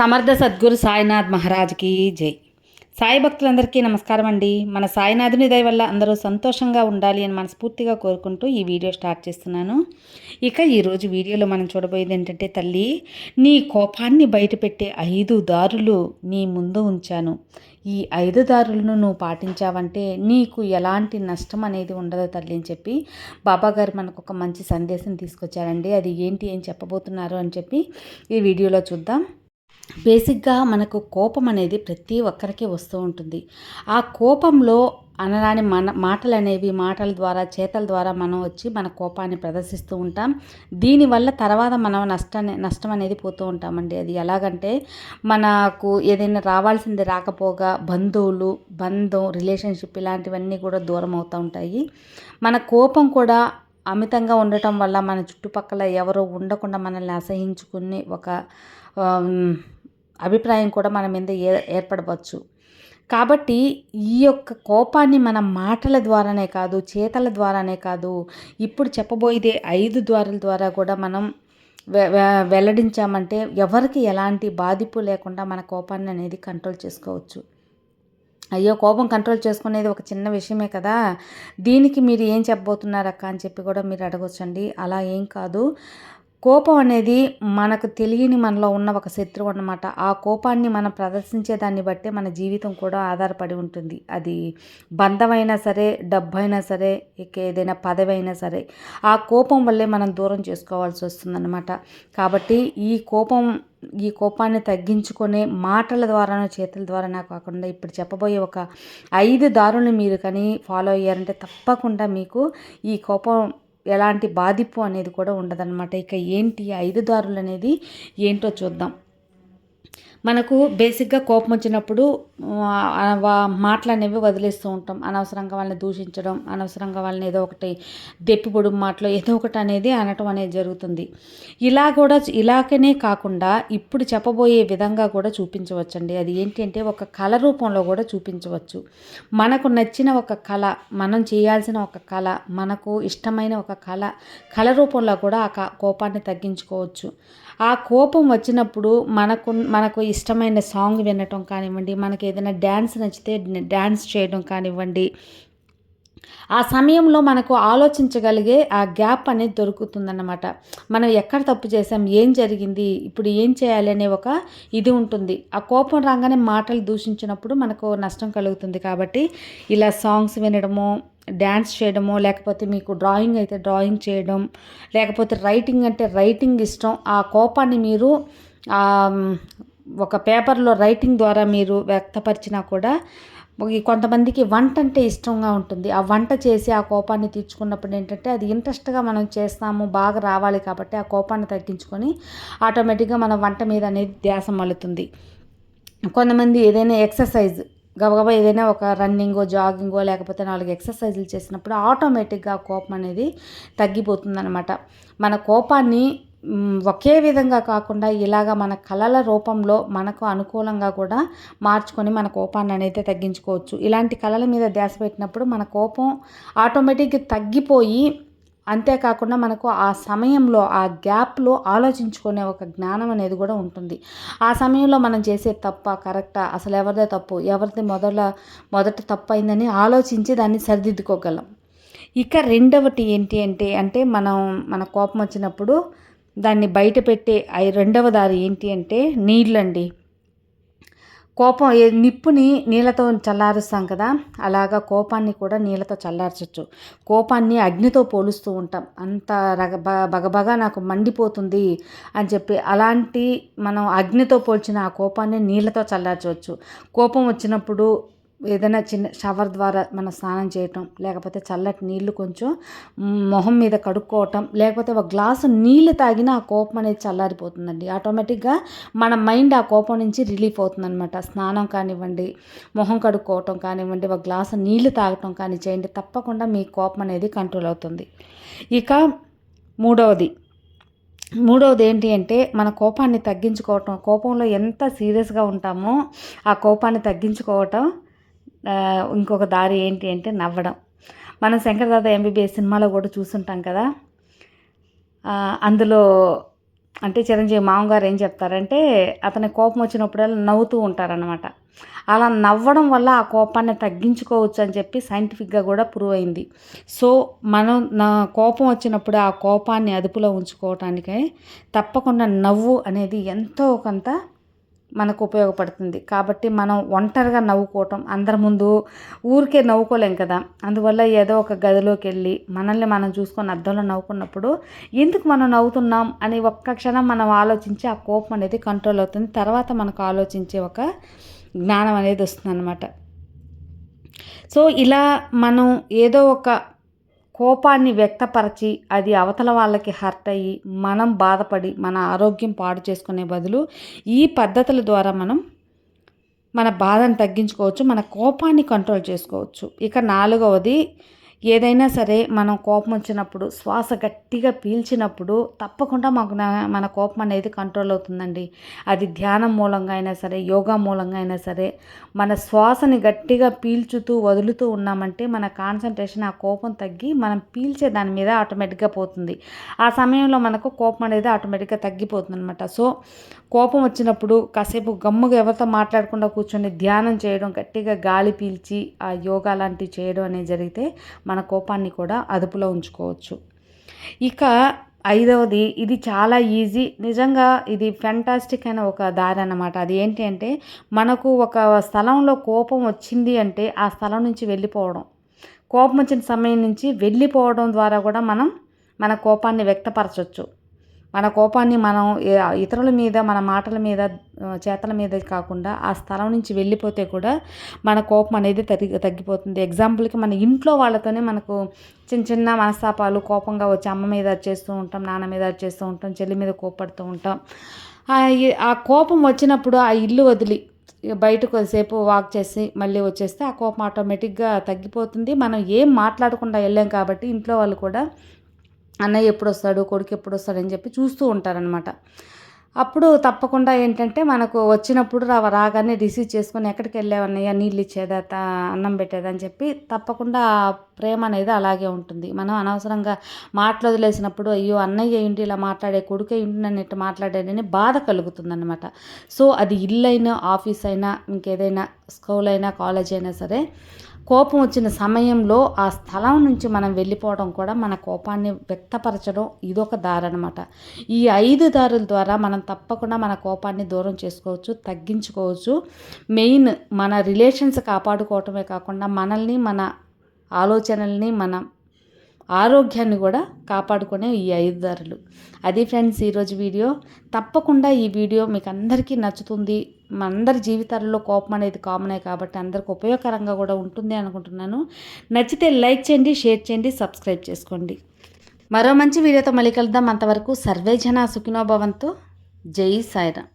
సమర్థ సద్గురు సాయినాథ్ మహారాజ్కి జై. సాయి భక్తులందరికీ నమస్కారం అండి. మన సాయినాథుని దయ వల్ల అందరూ సంతోషంగా ఉండాలి అని మనస్ఫూర్తిగా కోరుకుంటూ ఈ వీడియో స్టార్ట్ చేస్తున్నాను. ఇక ఈరోజు వీడియోలో మనం చూడబోయేది ఏంటంటే తల్లి నీ కోపాన్ని బయటపెట్టే ఐదు దారులు నీ ముందు ఉంచాను. ఈ ఐదు దారులను నువ్వు పాటించావంటే నీకు ఎలాంటి నష్టం అనేది ఉండదు తల్లి అని చెప్పి బాబా గారు మనకు ఒక మంచి సందేశం తీసుకొచ్చారండి. అది ఏంటి ఏం చెప్పబోతున్నారు అని చెప్పి ఈ వీడియోలో చూద్దాం. బేసిక్గా మనకు కోపం అనేది ప్రతి ఒక్కరికి వస్తూ ఉంటుంది. ఆ కోపంలో అనరాని మన మాటలు అనేవి మాటల ద్వారా చేతల ద్వారా మనం వచ్చి మన కోపాన్ని ప్రదర్శిస్తూ ఉంటాం. దీనివల్ల తర్వాత మనం నష్టాన్ని నష్టం అనేది పోతూ ఉంటామండి. అది ఎలాగంటే మనకు ఏదైనా రావాల్సింది రాకపోగా బంధువులు బంధం రిలేషన్షిప్ ఇలాంటివన్నీ కూడా దూరం అవుతూ ఉంటాయి. మన కోపం కూడా అమితంగా ఉండటం వల్ల మన చుట్టుపక్కల ఎవరో ఉండకుండా మనల్ని అసహించుకుని ఒక అభిప్రాయం కూడా మన మీద ఏ ఏర్పడవచ్చు. కాబట్టి ఈ యొక్క కోపాన్ని మన మాటల ద్వారానే కాదు చేతల ద్వారానే కాదు ఇప్పుడు చెప్పబోయేదే ఐదు ద్వారాల ద్వారా కూడా మనం వెల్లడించామంటే ఎవరికి ఎలాంటి బాధిపు లేకుండా మన కోపాన్ని అనేది కంట్రోల్ చేసుకోవచ్చు. అయ్యో కోపం కంట్రోల్ చేసుకునేది ఒక చిన్న విషయమే కదా. దీనికి మీరు ఏం చెప్పబోతున్నారక్క అని చెప్పి కూడా మీరు అడగొచ్చండి. అలా ఏం కాదు. కోపం అనేది మనకు తెలియని మనలో ఉన్న ఒక శత్రువు అన్నమాట. ఆ కోపాన్ని మనం ప్రదర్శించే దాన్ని బట్టే మన జీవితం కూడా ఆధారపడి ఉంటుంది. అది బంధమైనా సరే డబ్బైనా అయినా సరే ఇక ఏదైనా పదవి అయినా సరే ఆ కోపం వల్లే మనం దూరం చేసుకోవాల్సి వస్తుందన్నమాట. కాబట్టి ఈ కోపం ఈ కోపాన్ని తగ్గించుకునే మాటల ద్వారానో చేతుల ద్వారానో కాకుండా ఇప్పుడు చెప్పబోయే ఒక ఐదు దారులను మీరు కానీ ఫాలో అయ్యారంటే తప్పకుండా మీకు ఈ కోపం ఎలాంటి బాధింపు అనేది కూడా ఉండదన్నమాట. ఇక ఏంటి ఐదు దారులు అనేది ఏంటో చూద్దాం. మనకు బేసిక్గా కోపం వచ్చినప్పుడు మాటలు అనేవి వదిలేస్తూ ఉంటాం. అనవసరంగా వాళ్ళని దూషించడం అనవసరంగా వాళ్ళని ఏదో ఒకటి దెప్పిపొడు మాటలు ఏదో ఒకటి అనేది అనటం అనేది జరుగుతుంది. ఇలా కూడా ఇలాగనే కాకుండా ఇప్పుడు చెప్పబోయే విధంగా కూడా చూపించవచ్చండి. అది ఏంటి అంటే ఒక కళ రూపంలో కూడా చూపించవచ్చు. మనకు నచ్చిన ఒక కళ మనం చేయాల్సిన ఒక కళ మనకు ఇష్టమైన ఒక కళ కళ రూపంలో కూడా ఆ కోపాన్ని తగ్గించుకోవచ్చు. ఆ కోపం వచ్చినప్పుడు మనకు మనకు ఇష్టమైన సాంగ్ వినటం కానివ్వండి మనకి ఏదైనా డ్యాన్స్ నచ్చితే డ్యాన్స్ చేయడం కానివ్వండి ఆ సమయంలో మనకు ఆలోచించగలిగే ఆ గ్యాప్ అనేది దొరుకుతుందన్నమాట. మనం ఎక్కడ తప్పు చేసాం ఏం జరిగింది ఇప్పుడు ఏం చేయాలి అనే ఒక ఇది ఉంటుంది. ఆ కోపం రాగానే మాటలు దూషించినప్పుడు మనకు నష్టం కలుగుతుంది కాబట్టి ఇలా సాంగ్స్ వినడము డ్యాన్స్ చేయడమో లేకపోతే మీకు డ్రాయింగ్ అయితే డ్రాయింగ్ చేయడం లేకపోతే రైటింగ్ అంటే రైటింగ్ ఇష్టం ఆ కోపాన్ని మీరు ఒక పేపర్లో రైటింగ్ ద్వారా మీరు వ్యక్తపరిచినా కూడా కొంతమందికి వంట అంటే ఇష్టంగా ఉంటుంది. ఆ వంట చేసి ఆ కోపాన్ని తీర్చుకున్నప్పుడు ఏంటంటే అది ఇంట్రెస్ట్గా మనం చేస్తాము బాగా రావాలి కాబట్టి ఆ కోపాన్ని తగ్గించుకొని ఆటోమేటిక్గా మన వంట మీద అనేది ధ్యాస మలుతుంది. కొంతమంది ఏదైనా ఎక్సర్సైజ్ గబగబా ఏదైనా ఒక రన్నింగో జాగింగో లేకపోతే నాలుగు ఎక్సర్సైజులు చేసినప్పుడు ఆటోమేటిక్గా కోపం అనేది తగ్గిపోతుందనమాట మన కోపాన్ని ఒకే విధంగా కాకుండా ఇలాగ మన కళల రూపంలో మనకు అనుకూలంగా కూడా మార్చుకొని మన కోపాన్ని అనేది తగ్గించుకోవచ్చు. ఇలాంటి కళల మీద ధ్యాస పెట్టినప్పుడు మన కోపం ఆటోమేటిక్గా తగ్గిపోయి అంతేకాకుండా మనకు ఆ సమయంలో ఆ గ్యాప్లో ఆలోచించుకునే ఒక జ్ఞానం అనేది కూడా ఉంటుంది. ఆ సమయంలో మనం చేసే తప్ప కరెక్టా? అసలు ఎవరిదే తప్పు? ఎవరిది మొదల మొదట తప్పు అయిందని ఆలోచించి దాన్ని సరిదిద్దుకోగలం. ఇక రెండవటి ఏంటి అంటే అంటే మనం మన కోపం వచ్చినప్పుడు దాన్ని బయట పెట్టే రెండవ దారి ఏంటి అంటే నీళ్ళండి. కోపం నిప్పుని నీళ్ళతో చల్లారుస్తాం కదా అలాగా కోపాన్ని కూడా నీళ్ళతో చల్లార్చచ్చు. కోపాన్ని అగ్నితో పోలుస్తూ ఉంటాం. అంత రగ బగబగా నాకు మండిపోతుంది అని చెప్పి అలాంటి మనం అగ్నితో పోల్చిన ఆ కోపాన్ని నీళ్ళతో చల్లార్చవచ్చు. కోపం వచ్చినప్పుడు ఏదైనా చిన్న షవర్ ద్వారా మనం స్నానం చేయటం లేకపోతే చల్లటి నీళ్ళు కొంచెం మొహం మీద కడుక్కోవటం లేకపోతే ఒక గ్లాసు నీళ్ళు తాగినా ఆ కోపం అనేది చల్లారిపోతుందండి. ఆటోమేటిక్గా మన మైండ్ ఆ కోపం నుంచి రిలీఫ్ అవుతుందన్నమాట. స్నానం కానివ్వండి మొహం కడుక్కోవటం కానివ్వండి ఒక గ్లాసు నీళ్ళు తాగటం కానీ చేయండి తప్పకుండా మీ కోపం అనేది కంట్రోల్ అవుతుంది. ఇక మూడవది. మూడవది ఏంటి అంటే మన కోపాన్ని తగ్గించుకోవటం. కోపంలో ఎంత సీరియస్గా ఉంటామో ఆ కోపాన్ని తగ్గించుకోవటం ఇంకొక దారి ఏంటి అంటే నవ్వడం. మనం శంకరదాద ఎంబీబీఎస్ సినిమాలో కూడా చూసుంటాం కదా. అందులో అంటే చిరంజీవి మామగారు ఏం చెప్తారంటే అతని కోపం వచ్చినప్పుడల్లా నవ్వుతూ ఉంటారనమాట అలా నవ్వడం వల్ల ఆ కోపాన్ని తగ్గించుకోవచ్చు అని చెప్పి సైంటిఫిక్గా కూడా ప్రూవ్ అయింది. సో మనం నా కోపం వచ్చినప్పుడు ఆ కోపాన్ని అదుపులో ఉంచుకోవటానికై తప్పకుండా నవ్వు అనేది ఎంతో కొంత మనకు ఉపయోగపడుతుంది. కాబట్టి మనం ఒంటరిగా నవ్వుకోవటం అందరి ముందు ఊరికే నవ్వుకోలేం కదా. అందువల్ల ఏదో ఒక గదిలోకి వెళ్ళి మనల్ని మనం చూసుకొని అద్దంలో నవ్వుకున్నప్పుడు ఎందుకు మనం నవ్వుతున్నాం అని ఒక్క క్షణం మనం ఆలోచించి ఆ కోపం అనేది కంట్రోల్ అవుతుంది. తర్వాత మనకు ఆలోచించే ఒక జ్ఞానం అనేది వస్తుంది అనమాట సో ఇలా మనం ఏదో ఒక కోపాన్ని వ్యక్తపరచి అది అవతల వాళ్ళకి హర్ట్ అయ్యి మనం బాధపడి మన ఆరోగ్యం పాడు చేసుకునే బదులు ఈ పద్ధతుల ద్వారా మనం మన బాధను తగ్గించుకోవచ్చు మన కోపాన్ని కంట్రోల్ చేసుకోవచ్చు. ఇక నాలుగవది ఏదైనా సరే మనం కోపం వచ్చినప్పుడు శ్వాస గట్టిగా పీల్చినప్పుడు తప్పకుండా మాకు మన కోపం అనేది కంట్రోల్ అవుతుందండి. అది ధ్యానం మూలంగా అయినా సరే యోగా మూలంగా అయినా సరే మన శ్వాసని గట్టిగా పీల్చుతూ వదులుతూ ఉన్నామంటే మన కాన్సన్ట్రేషన్ ఆ కోపం తగ్గి మనం పీల్చే దాని మీద ఆటోమేటిక్గా పోతుంది. ఆ సమయంలో మనకు కోపం అనేది ఆటోమేటిక్గా తగ్గిపోతుంది అనమాట సో కోపం వచ్చినప్పుడు కాసేపు గమ్ముగా ఎవరితో మాట్లాడకుండా కూర్చొని ధ్యానం చేయడం గట్టిగా గాలి పీల్చి ఆ యోగా లాంటివి చేయడం అనేది జరిగితే మన కోపాన్ని కూడా అదుపులో ఉంచుకోవచ్చు. ఇక ఐదవది ఇది చాలా ఈజీ. నిజంగా ఇది ఫెంటాస్టిక్ అయిన ఒక దారి అన్నమాట. అది ఏంటి అంటే మనకు ఒక స్థలంలో కోపం వచ్చింది అంటే ఆ స్థలం నుంచి వెళ్ళిపోవడం. కోపం వచ్చిన సమయం నుంచి వెళ్ళిపోవడం ద్వారా కూడా మనం మన కోపాన్ని వ్యక్తపరచవచ్చు మన కోపాన్ని మనం ఇతరుల మీద మన మాటల మీద చేతల మీద కాకుండా ఆ స్థలం నుంచి వెళ్ళిపోతే కూడా మన కోపం అనేది తగ్గి తగ్గిపోతుంది. ఎగ్జాంపుల్కి మన ఇంట్లో వాళ్ళతోనే మనకు చిన్న చిన్న మనస్తాపాలు కోపంగా వచ్చి అమ్మ మీద చేస్తూ ఉంటాం నాన్న మీద చేస్తూ ఉంటాం చెల్లి మీద కోపడుతూ ఉంటాం. ఆ కోపం వచ్చినప్పుడు ఆ ఇల్లు వదిలి బయట కొద్దిసేపు వాక్ చేసి మళ్ళీ వచ్చేస్తే ఆ కోపం ఆటోమేటిక్గా తగ్గిపోతుంది. మనం ఏం మాట్లాడకుండా వెళ్ళాం కాబట్టి ఇంట్లో వాళ్ళు కూడా అన్నయ్య ఎప్పుడు వస్తాడు కొడుకు ఎప్పుడు వస్తాడు అని చెప్పి చూస్తూ ఉంటారనమాట అప్పుడు తప్పకుండా ఏంటంటే మనకు వచ్చినప్పుడు రా రాగానే రిసీవ్ చేసుకొని ఎక్కడికి వెళ్ళావన్నయ్య? నీళ్ళు ఇచ్చేదా? అన్నం పెట్టేదా? అని చెప్పి తప్పకుండా ప్రేమ అనేది అలాగే ఉంటుంది. మనం అనవసరంగా మాటలు వదిలేసినప్పుడు అయ్యో అన్నయ్య ఇంటి ఇలా మాట్లాడే కొడుకే ఇంటి నన్ను ఇట్లా మాట్లాడాడని బాధ కలుగుతుంది అనమాట సో అది ఇల్లు అయినా ఆఫీస్ అయినా ఇంకేదైనా స్కూల్ అయినా కాలేజ్ అయినా సరే కోపం వచ్చిన సమయంలో ఆ స్థలం నుంచి మనం వెళ్ళిపోవడం కూడా మన కోపాన్ని వ్యక్తపరచడం ఇదొక దారి అనమాట ఈ ఐదు దారుల ద్వారా మనం తప్పకుండా మన కోపాన్ని దూరం చేసుకోవచ్చు తగ్గించుకోవచ్చు. మెయిన్ మన రిలేషన్స్ కాపాడుకోవటమే కాకుండా మనల్ని మన ఆలోచనల్ని మన ఆరోగ్యాన్ని కూడా కాపాడుకునే ఈ ఐదు ధరలు అది ఫ్రెండ్స్ ఈరోజు వీడియో తప్పకుండా ఈ వీడియో మీకు అందరికీ నచ్చుతుంది. అందరి జీవితాలలో కోపం అనేది కామనే కాబట్టి అందరికి ఉపయోగకరంగా కూడా ఉంటుంది అనుకుంటున్నాను. నచ్చితే లైక్ చేయండి షేర్ చేయండి సబ్స్క్రైబ్ చేసుకోండి. మరో మంచి వీడియోతో మళ్ళీ కలుద్దాం. అంతవరకు సర్వేజన సుఖినోభవంతో జై సాయిరామ్.